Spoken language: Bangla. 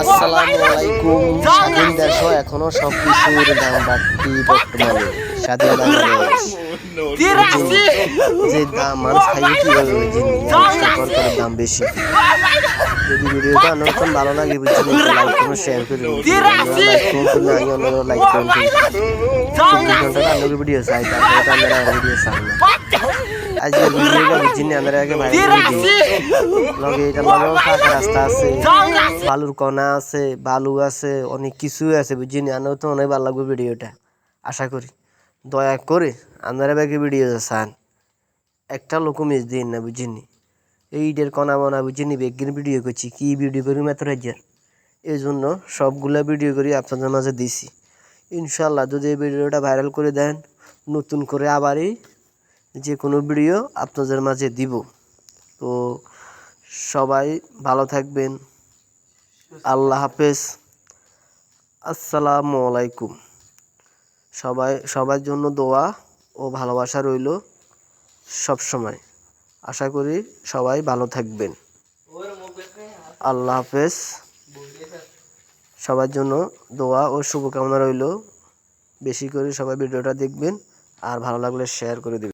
আসসালামু আলাইকুম। স্বাধীন দেশ এখনও সব কিছুর দাম বাড়তি বর্তমানে। স্বাধীন যে দাম মানুষ খাইয়ে কীভাবে জিনিস তরকারির দাম বেশি। যদি ভিডিওটা নতুন ভালো লাগে লাইক করুন শেয়ার করুন লাইক করুন আগে অন্যরা লাইক করুন ঘণ্টা ভিডিও চাই তারপরে আমরা ভিডিও চাই না। আজকে ভিডিওটা বুঝছেন আমরা আগে ভাইরাল লগে এটা লগে ফাঁকা রাস্তা আছে। বালুর কণা আছে বালু আছে অনেক কিছু আছে বুঝিনি আনাও তো অনেক ভালো লাগবে ভিডিওটা আশা করি। দয়া করে আপনারা ব্যাগে ভিডিও চান। একটা লোক মিস দিন না বুঝিনি এইটার কণা মনা বুঝিনি বেগের ভিডিও করছি। কি ভিডিও করি মাত্র রাজ্যের এই জন্য সবগুলা ভিডিও করি আপনাদের মাঝে দিছি। ইনশাল্লাহ যদি এই ভিডিওটা ভাইরাল করে দেন নতুন করে আবারই যে কোনো ভিডিও আপনাদের মাঝে দিব। তো সবাই ভালো থাকবেন। আল্লাহ হাফেজ। আসসালামু আলাইকুম। সবাই, সবার জন্য দোয়া ও ভালোবাসা রইল সব সময় আশা করি সবাই ভালো থাকবেন। আল্লাহ হাফেজ। সবার জন্য দোয়া ও শুভকামনা রইল। বেশি করে সবাই ভিডিওটা দেখবেন। আর ভালো লাগলে শেয়ার করে দেবেন।